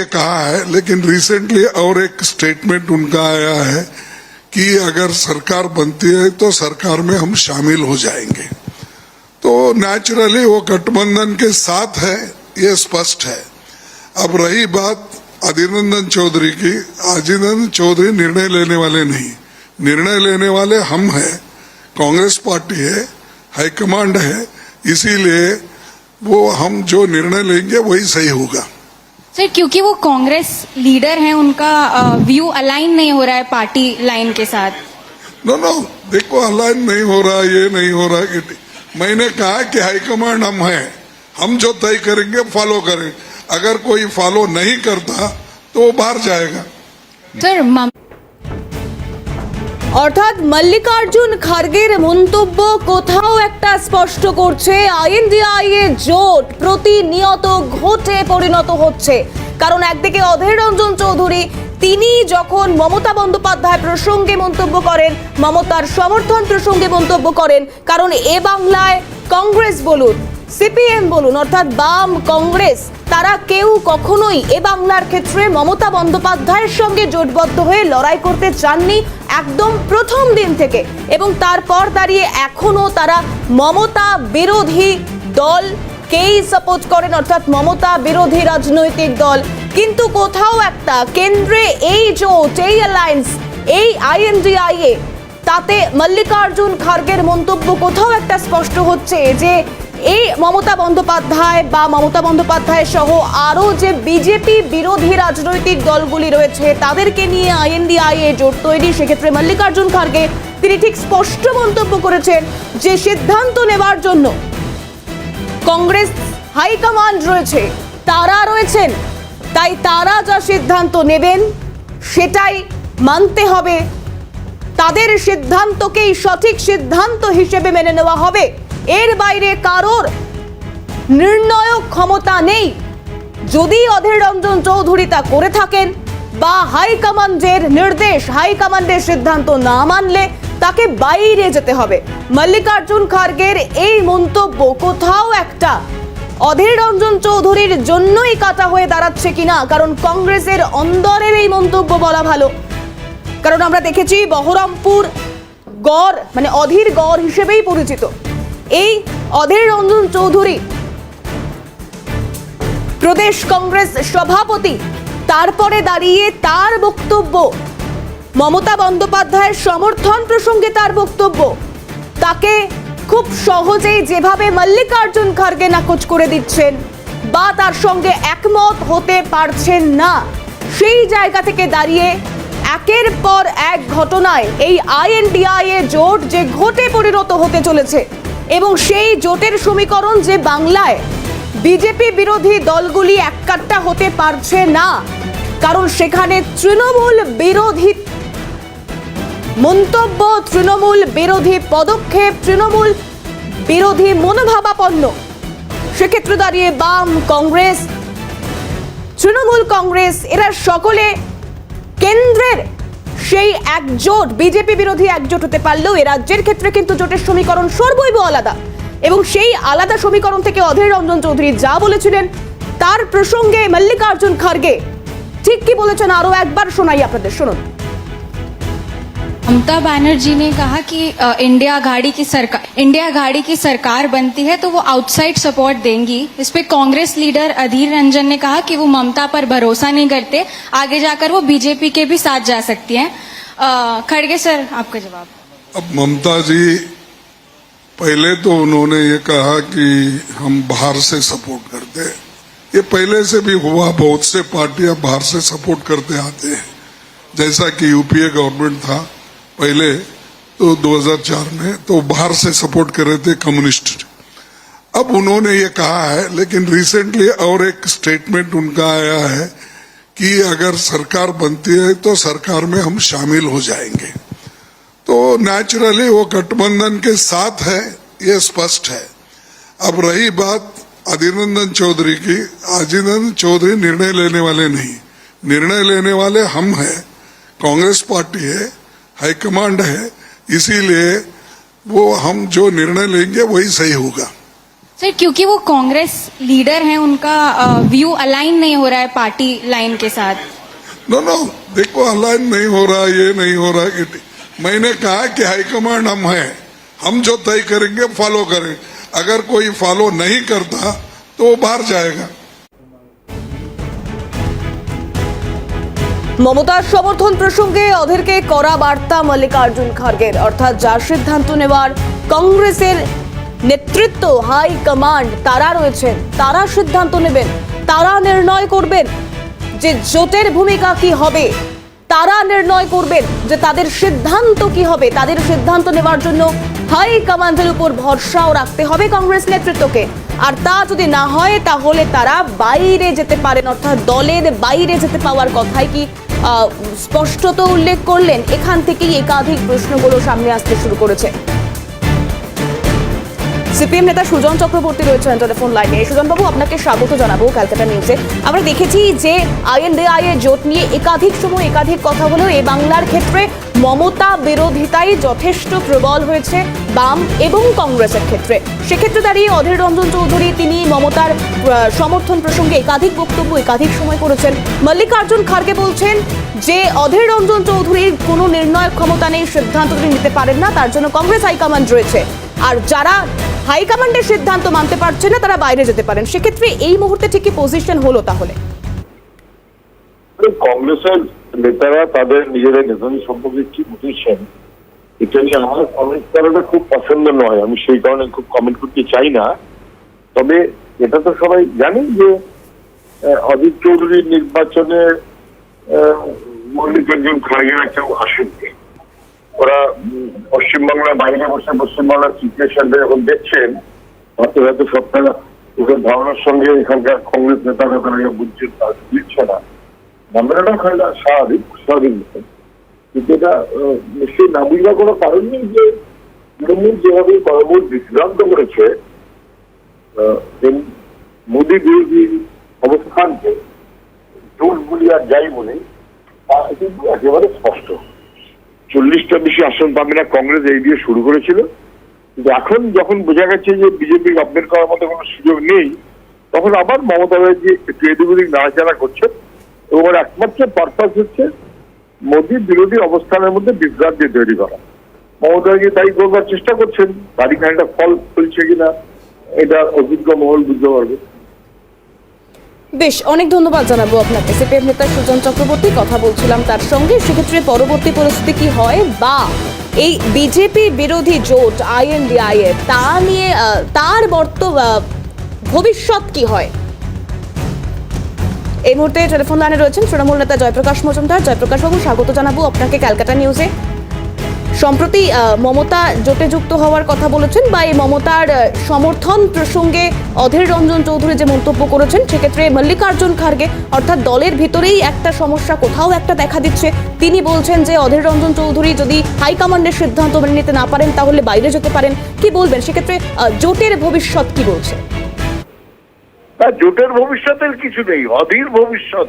ये कहा है, लेकिन रिसेंटली और एक स्टेटमेंट उनका आया है कि अगर सरकार बनती है तो सरकार में हम शामिल हो जाएँगे। तो नेचुरली वो गठबंधन के साथ है, ये स्पष्ट है। अब रही बात अधीररंजन चौधरी की। अधीररंजन चौधरी निर्णय लेने वाले नहीं। निर्णय लेने वाले हम हैं, कांग्रेस पार्टी है, हाईकमांड है, इसीलिए वो हम जो निर्णय लेंगे वही सही होगा। सर क्योंकि वो कांग्रेस लीडर हैं उनका व्यू अलाइन नहीं हो रहा है पार्टी लाइन के साथ। नो नो देखो अलाइन नहीं हो रहा ये नहीं हो रहा कि मैंने कहा कि हाईकमांड हम हैं। हम जो तय करेंगे फॉलो करें। अगर कोई फॉलो नहीं करता तो वो बाहर जाएगा। सर অর্থাৎ মল্লিকার্জুন খার্গের মন্তব্য কোথাও একটা স্পষ্ট করছে আইএনডিআই এর জোট প্রতিনিয়ত ঘটে পরিণত হচ্ছে। কারণ একদিকে অধীর রঞ্জন চৌধুরী, তিনি যখন মমতা বন্দ্যোপাধ্যায় প্রসঙ্গে মন্তব্য করেন, মমতার সমর্থন প্রসঙ্গে মন্তব্য করেন, কারণ এ বাংলায় কংগ্রেস বলুন, সিপিএম বলুন, অর্থাৎ বাম কংগ্রেস তারা কেউ কখনোই এ বাংলার ক্ষেত্রে মমতা বন্দ্যোপাধ্যায়ের সঙ্গে জোটবদ্ধ হয়ে লড়াই করতে চাননি একদম প্রথম দিন থেকে। এবং তারপর দাঁড়িয়ে এখনও তারা মমতা বিরোধী দল কেই সাপোর্ট করেন? অর্থাৎ মমতা বিরোধী রাজনৈতিক দল। কিন্তু কোথাও একটা কেন্দ্রে এই জোট এই অ্যালায়েন্স এই আইএনডিআইএ তাতে মল্লিকার্জুন খার্গের মন্তব্য কোথাও একটা স্পষ্ট হচ্ছে যে এই মমতা বন্দ্যোপাধ্যায় বা মমতা বন্দ্যোপাধ্যায় সহ আরও যে বিজেপি বিরোধী রাজনৈতিক দলগুলি রয়েছে, তাদেরকে নিয়ে আইএনডিআইএ জোট তৈরি। সেক্ষেত্রে মল্লিকার্জুন খার্গে তিনি ঠিক স্পষ্ট মন্তব্য করেছেন যে সিদ্ধান্ত নেবার জন্য কংগ্রেস হাইকমান্ড রয়েছে, তারা রয়েছেন। তাই তারা যা সিদ্ধান্ত নেবেন, সেটাই মানতে হবে। তাদের সিদ্ধান্তকেই সঠিক সিদ্ধান্ত হিসেবে মেনে নেওয়া হবে। এর বাইরে কারোর নির্ণায়ক ক্ষমতা নেই। যদি অধীর রঞ্জন চৌধুরী তা করে থাকেন বা হাইকমান্ডের নির্দেশ, হাইকমান্ডের সিদ্ধান্ত না মানলে তাকে বাইরে যেতে হবে। মল্লিকার্জুন খার্গের এই মন্তব্য কোথাও একটা। অধীর রঞ্জন চৌধুরীর জন্যই কাটা হয়ে দাঁড়াচ্ছে কিনা, কারণ কংগ্রেসের অন্দরের এই মন্তব্য বলা ভালো। কারণ আমরা দেখেছি বহরমপুর গড় মানে অধীর গড় হিসেবেই পরিচিত। এই অধীর রঞ্জন চৌধুরী। প্রদেশ কংগ্রেস সভাপতি, তারপরে দাঁড়িয়ে তার বক্তব্য। মমতা বন্দ্যোপাধ্যায়ের সমর্থন প্রসঙ্গে তার বক্তব্য। তাকে খুব সহজেই যেভাবে মল্লিকার্জুন খার্গে নাকচ করে দিচ্ছেন বা তার সঙ্গে একমত হতে পারছেন না, সেই জায়গা থেকে দাঁড়িয়ে একের পর এক ঘটনায় এই আইএনডিআই এ জোট যে ঘটে পরিণত হতে চলেছে এবং সেই জোটের সমীকরণ যে বাংলায় বিজেপি বিরোধী দলগুলি এককাট্টা হতে পারছে না, কারণ সেখানে তৃণমূল বিরোধী মন্তব্য, তৃণমূল বিরোধী পদক্ষেপ, তৃণমূল বিরোধী মনোভাবাপন্ন। সেক্ষেত্রে দাঁড়িয়ে বাম কংগ্রেস, তৃণমূল কংগ্রেস, এরা সকলে কেন্দ্রের সেই একজোট, বিজেপি বিরোধী একজোট হতে পারলেও এ রাজ্যের ক্ষেত্রে কিন্তু জোটের সমীকরণ সর্বৈব আলাদা। এবং সেই আলাদা সমীকরণ থেকে অধীর রঞ্জন চৌধুরী যা বলেছিলেন, তার প্রসঙ্গে মল্লিকার্জুন খার্গে ঠিক কি বলেছেন আরও একবার শোনাই আপনাদের। শুনুন। ममता बनर्जी ने कहा कि इंडिया गाड़ी की सरकार इंडिया गाड़ी की सरकार बनती है तो वो आउटसाइड सपोर्ट देंगी। इस पे कांग्रेस लीडर अधीर रंजन ने कहा कि वो ममता पर भरोसा नहीं करते। आगे जाकर वो बीजेपी के भी साथ जा सकती हैं। खड़गे सर, आपका जवाब। अब ममता जी, पहले तो उन्होंने ये कहा कि हम बाहर से सपोर्ट करते हैं। ये पहले से भी हुआ, बहुत से पार्टियाँ बाहर से सपोर्ट करते आते हैं। जैसा कि यूपीए गवर्नमेंट था पहले तो 2004 में तो बाहर से सपोर्ट कर रहे थे कम्युनिस्ट। अब उन्होंने ये कहा है, लेकिन रिसेंटली और एक स्टेटमेंट उनका आया है कि अगर सरकार बनती है तो सरकार में हम शामिल हो जाएँगे। तो नेचुरली वो गठबंधन के साथ है, ये स्पष्ट है। अब रही बात अधीररंजन चौधरी की। अधीररंजन चौधरी निर्णय लेने वाले नहीं। निर्णय लेने वाले हम हैं, कांग्रेस पार्टी है हाईकमांड है इसीलिए वो हम जो निर्णय लेंगे वही सही होगा। सर क्योंकि वो कांग्रेस लीडर हैं उनका व्यू अलाइन नहीं हो रहा है पार्टी लाइन के साथ। नो नो देखो अलाइन नहीं हो रहा ये नहीं हो रहा कि मैंने कहा कि हाईकमांड हम हैं हम जो तय करेंगे फॉलो करें। अगर कोई फॉलो नहीं करता तो वो बाहर जाएगा। মমতার সমর্থন প্রসঙ্গে অধীরকে করা বার্তা মল্লিকার্জুন খার্গের। অর্থাৎ যার সিদ্ধান্ত নেওয়ার কংগ্রেসের নেতৃত্ব, হাই কমান্ড, তারা রয়েছেন। তারা সিদ্ধান্ত নেবেন, তারা নির্ণয় করবেন যে জোটের ভূমিকা কি হবে। তারা নির্ণয় করবেন যে তাদের সিদ্ধান্ত কি হবে। তাদের সিদ্ধান্ত নেওয়ার জন্য হাই কমান্ডের উপর ভরসাও রাখতে হবে কংগ্রেস নেতৃত্বকে। আর তা যদি না হয়, তাহলে তারা বাইরে যেতে পারেন, অর্থাৎ দলের বাইরে যেতে পাওয়ার কথাই কি স্পষ্টত উল্লেখ করলেন? এখান থেকেই একাধিক প্রশ্নগুলো সামনে আসতে শুরু করেছে। সিপিএম নেতা সুজন চক্রবর্তী রয়েছেন টেলিফোন লাইনে। সুজনবাবু আপনাকে স্বাগত জানাব ক্যালকাটা নিউজে। আমরা দেখেছি যে আইএনডিআই এর জোট নিয়ে একাধিক সময় একাধিক কথা হলো। এই বাংলার ক্ষেত্রে মমতা বিরোধিতাই যথেষ্ট প্রবল হয়েছে বাম এবং কংগ্রেসের ক্ষেত্রে। সেক্ষেত্রে দাঁড়িয়ে অধীর রঞ্জন চৌধুরী, তিনি মমতার সমর্থন প্রসঙ্গে একাধিক বক্তব্য একাধিক সময় করেছেন। মল্লিকার্জুন খার্গে বলছেন যে, অধীর রঞ্জন চৌধুরীর কোনো নির্ণয় ক্ষমতা নেই, সিদ্ধান্ত তিনি নিতে পারেন না, তার জন্য কংগ্রেস হাইকমান্ড রয়েছে। আর যারা হাইকমান্ডের সিদ্ধান্ত মানতে পারছে না, তারা বাইরে যেতে পারেন। সেক্ষেত্রে এই মুহূর্তে ঠিক কি পজিশন হলো তাহলে? কংগ্রেসের নেতারা তাদের নিজেদের নেতাদের সম্পর্কে কি বুঝেছেন, এটা নিয়ে আমার কমেন্ট করাটা খুব পছন্দ নয়। আমি সেই কারণে খুব কমেন্ট করতে চাই না। তবে এটা তো সবাই জানেন যে অজিত চৌধুরীর নির্বাচনে মল্লিকার্জুন খাড়গের একটা আসন নেই। ওরা পশ্চিমবাংলার বাইরে বসে পশ্চিমবাংলার সিচুয়েশনটা যখন দেখছেন, হয়তো হয়তো সবটা ধারণার সঙ্গে এখানকার কংগ্রেস নেতারা তারা বুঝছে তা- বুঝছে না। ঝামেলাটা খাওয়া স্বাভাবিক স্বাভাবিক বিষয়। কিন্তু এটা নিশ্চয়ই না বুঝবার কোনো কারণ নেই যে তৃণমূল যেভাবে কর্মবোধ বিভ্রান্ত করেছে মোদী বিরোধী অবস্থানকে জোট বলি আর যাই বলি, তা কিন্তু একেবারে স্পষ্ট। চল্লিশটা বেশি আসন পাবে না কংগ্রেস এই দিয়ে শুরু করেছিল। কিন্তু এখন যখন বোঝা গেছে যে বিজেপি গভর্নমেন্ট করার মতো কোনো সুযোগ নেই, তখন আবার মমতা ব্যানার্জি একটু এদিক ওদিক নাড়াচাড়া করছে এবং ওর একমাত্র পারপাস হচ্ছে মোদী বিরোধী অবস্থানের মধ্যে বিভ্রান্তি তৈরি করা। মমতা ব্যানার্জি তাই করবার চেষ্টা করছেন তারই খানিকটা ফল ফলছে কিনা, এটা অভিজ্ঞ মহল বুঝতে পারবে। বেশ, অনেক ধন্যবাদ জানাব আপনাকে। সিপিএম নেতা সুজন চক্রবর্তী কথা বলছিলাম তার সঙ্গে। সেক্ষেত্রে পরবর্তী পরিস্থিতি কি হয়? বা এই বিজেপি বিরোধী জোট আইএনডিআই এর তা নিয়ে তার বর্ত ভবিষ্যৎ কি হয়? এই মুহূর্তে টেলিফোন লাইনে রয়েছেন তৃণমূল নেতা জয়প্রকাশ মজুমদার। জয়প্রকাশ বাবু, স্বাগত জানাব আপনাকে ক্যালকাটা নিউজে সম্প্রতি মমতা জোটে যুক্ত হওয়ার কথা বলেছেন বা এই মমতার সমর্থন প্রসঙ্গে অধীর রঞ্জন চৌধুরী যে মন্তব্য করেছেন, সেক্ষেত্রে মল্লিকার্জুন খার্গে, অর্থাৎ দলের ভিতরেই একটা সমস্যা, কোথাও একটা দেখা দিচ্ছে। তিনি বলছেন যে, অধীর রঞ্জন চৌধুরী যদি হাইকমান্ডের সিদ্ধান্ত মেনে নিতে না পারেন, তাহলে বাইরে যেতে পারেন। কি বলবেন? সেক্ষেত্রে জোটের ভবিষ্যৎ কি বলছে? তা জোটের ভবিষ্যতের কিছু নেই, অধীর ভবিষ্যৎ।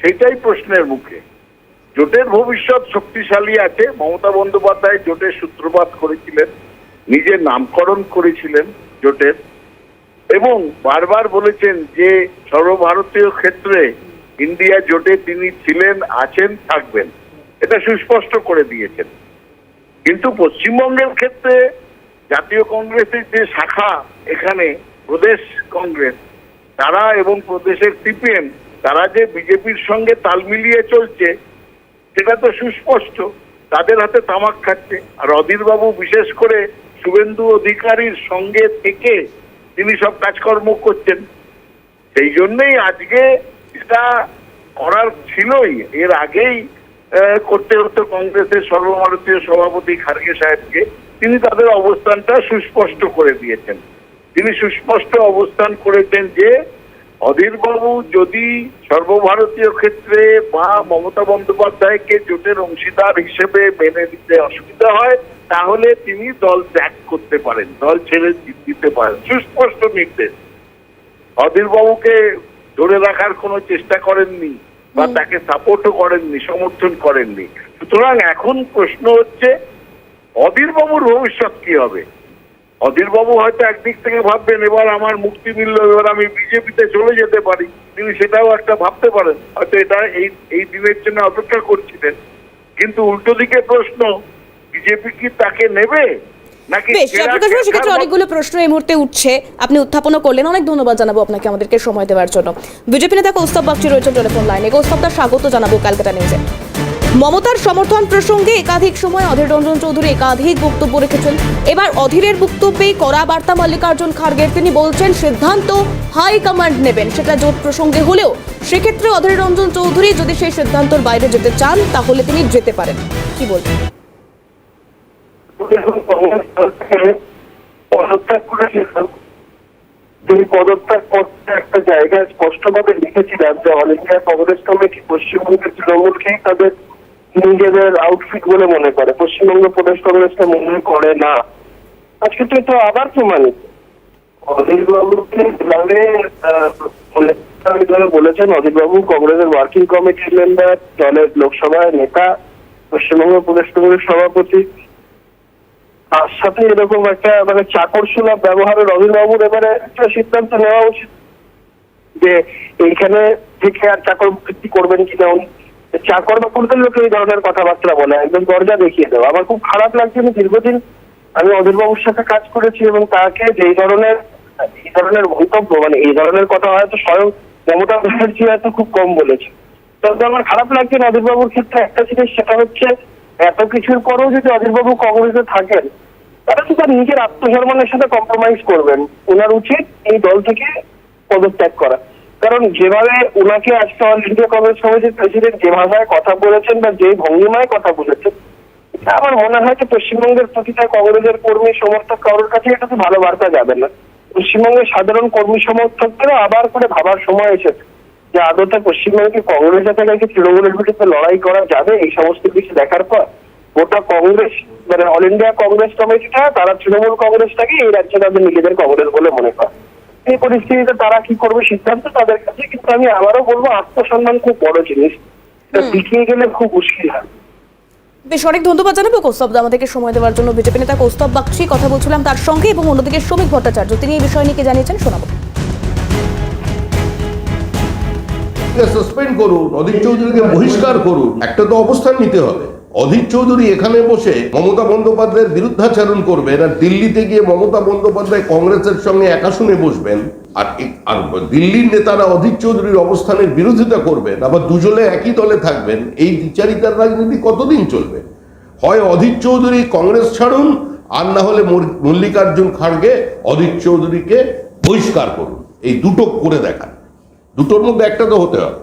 সেটাই প্রশ্নের মুখে। জোটের ভবিষ্যৎ শক্তিশালী আছে। মমতা বন্দ্যোপাধ্যায় জোটের সূত্রপাত করেছিলেন, নিজের নামকরণ করেছিলেন জোটের। এবং বারবার বলেছেন যে সর্বভারতীয় ক্ষেত্রে ইন্ডিয়া জোটে তিনি ছিলেন, আছেন, থাকবেন। এটা সুস্পষ্ট করে দিয়েছেন। কিন্তু পশ্চিমবঙ্গের ক্ষেত্রে জাতীয় কংগ্রেসের যে শাখা এখানে প্রদেশ কংগ্রেস, তারা এবং প্রদেশের সিপিএম, তারা যে বিজেপির সঙ্গে তাল মিলিয়ে চলছে, সেটা তো সুস্পষ্ট। তাদের হাতে তামাক খাচ্ছে। আর অধীরবাবু বিশেষ করে শুভেন্দু অধিকারীর সঙ্গে থেকে তিনি সব কাজকর্ম করছেন। সেই জন্যই আজকে এটা করার ছিলই। এর আগেই করতে হতো কংগ্রেসের সর্বভারতীয় সভাপতি খার্গে সাহেবকে তিনি তাদের অবস্থানটা সুস্পষ্ট করে দিয়েছেন। তিনি সুস্পষ্ট অবস্থান করেছেন যে অধীরবাবু যদি সর্বভারতীয় ক্ষেত্রে বা মমতা বন্দ্যোপাধ্যায়কে জোটের অংশীদার হিসেবে মেনে নিতে অসুবিধা হয় তাহলে তিনি দল ত্যাগ করতে পারেন দল ছেড়ে দিতে পারেন। সুস্পষ্ট নির্দেশ। অধীরবাবুকে ধরে রাখার কোনো চেষ্টা করেননি বা তাকে সাপোর্টও করেননি সমর্থন করেননি। সুতরাং এখন প্রশ্ন হচ্ছে অধীরবাবুর ভবিষ্যৎ কি হবে? অধীরবাবু হয়তো একদিক থেকে ভাববেন এবার আমার মুক্তি মিলল এবার আমি বিজেপিতে চলে যেতে পারি। তিনি সেটাও একটা ভাবতে পারেন। হয়তো এটা এই এই দিনের জন্য অপেক্ষা করছিলেন। কিন্তু উল্টো দিকে প্রশ্ন বিজেপি কি তাকে নেবে? বেশ জয়প্রকাশ সেক্ষেত্রে অনেকগুলো প্রশ্ন এই মুহূর্তে উঠছে। আপনি উত্থাপনও করলেন অনেক ধন্যবাদ জানাব আপনাকে আমাদেরকে সময় দেওয়ার জন্য। বিজেপি নেতা কৌস্তব বাগচি রয়েছেন টেলিফোন লাইনে। কৌস্তবদার স্বাগত জানাব ক্যালকাটা নিউজে। মমতার সমর্থন প্রসঙ্গে একাধিক সময় অধীর রঞ্জন চৌধুরী একাধিক বক্তব্য রেখেছেন। এবার অধীরের বক্তব্যে কড়া বার্তা মল্লিকার্জুন খার্গের। তিনি বলছেন, সিদ্ধান্ত হাই কমান্ড নেবেন। সেটা জোট প্রসঙ্গে হলেও সেক্ষেত্রে অধীর রঞ্জন চৌধুরী যদি সেই সিদ্ধান্তর বাইরে যেতে চান, তাহলে তিনি যেতে পারেন। কি করেছিলাম তিনি পদত্যাগ করতে একটা জায়গায় স্পষ্টভাবে লিখেছিলাম যে অল ইন্ডিয়া কংগ্রেস কমিটি পশ্চিমবঙ্গের তৃণমূলকেই তাদের নিজেদের আউটফিট বলে মনে করে। পশ্চিমবঙ্গ প্রদেশ কংগ্রেসকে মনে করে না। আজকে তো আবার প্রমাণিত। যেভাবে যেভাবে বলেছেন অধীরবাবু কংগ্রেসের ওয়ার্কিং কমিটির মেম্বার দলের লোকসভায় নেতা, পশ্চিমবঙ্গ প্রদেশ কংগ্রেস সভাপতি। তার সাথে এরকম একটা মানে চাকর সুলভ ব্যবহারের অভিভাবক এবারে একটা সিদ্ধান্ত নেওয়া উচিত। যে এইখানে থেকে আর চাকর বৃত্তি করবেন কিনা উনি। চাকর বাকরদের লোকে এই ধরনের কথাবার্তা বলে, একদম দরজা দেখিয়ে দেওয়া। আমার খুব খারাপ লাগছে আমি দীর্ঘদিন আমি অধীরবাবুর সাথে কাজ করেছি এবং তাকে যেই ধরনের, এই ধরনের মন্তব্য মানে এই ধরনের কথা হয়তো স্বয়ং মমতা ব্যানার্জি হয়তো খুব কম বলেছে। তবে আমার খারাপ লাগছে অধীরবাবুর ক্ষেত্রে একটা জিনিস, সেটা হচ্ছে এত কিছুর পরেও যদি অধীরবাবু কংগ্রেসে থাকেন, তারা তো তার নিজের আত্মসম্মানের সাথে কম্প্রোমাইজ করবেন। ওনার উচিত এই দল থেকে পদত্যাগ করা। কারণ যেভাবে ওনাকে আজকে অল ইন্ডিয়া কংগ্রেস কমিটির প্রেসিডেন্ট যে ভাষায় কথা বলেছেন বা যে ভঙ্গিমায় কথা বলেছেন, এটা আমার মনে হয় যে পশ্চিমবঙ্গের প্রতিটা কংগ্রেসের কর্মী সমর্থক কারোর কাছে এটা তো ভালো বার্তা যাবে না। পশ্চিমবঙ্গের সাধারণ কর্মী সমর্থকদেরও আবার করে ভাবার সময় এসেছে যে আদতে পশ্চিমবঙ্গে কংগ্রেসের থেকে কি তৃণমূলের বিরুদ্ধে লড়াই করা যাবে, এই সমস্ত কিছু দেখার পর গোটা কংগ্রেস মানে অল ইন্ডিয়া কংগ্রেস কমিটিটা, তারা তৃণমূল কংগ্রেসটাকে এই রাজ্যে তাদের নিজেদের কংগ্রেস বলে মনে করে। এই পরিস্থিতিতে তারা কি করবে সিদ্ধান্ত তাদের কাছে কিন্তু আমি আবারও বলব আত্মসম্মান খুব বড় জিনিস। এটা পিছিয়ে গেলে খুব মুশকিল হয়। বেশ অনেক ধন্যবাদ জানাব কৌস্তব আমাদেরকে সময় দেওয়ার জন্য। বিজেপি নেতা কৌস্তব বাগচি কথা বলছিলাম তার সঙ্গে এবং অন্যদিকে শ্রমিক ভট্টাচার্য তিনি এই বিষয় নিয়ে কি জানিয়েছেন শোনাবো। সাসপেন্ড করুন অধীর চৌধুরীকে বহিষ্কার করুন একটা তো অবস্থান নিতে হবে। অধীর চৌধুরী এখানে বসে মমতা বন্দ্যোপাধ্যায়ের বিরুদ্ধাচরণ করবেন আর দিল্লিতে গিয়ে মমতা বন্দ্যোপাধ্যায় কংগ্রেসের সঙ্গে একা শুনে বসবেন, আর আর দিল্লির নেতারা অধীর চৌধুরীর অবস্থানের বিরোধিতা করবেন, আবার দুজনে একই দলে থাকবেন, এই বিচারিতার রাজনীতি কতদিন চলবে? হয় অধীর চৌধুরী কংগ্রেস ছাড়ুন, আর না হলে মল্লিকার্জুন খাড়গে অধীর চৌধুরীকে বহিষ্কার করুন। এই দুটো করে দেখান। দুটোর মধ্যে একটা তো হতে হবে।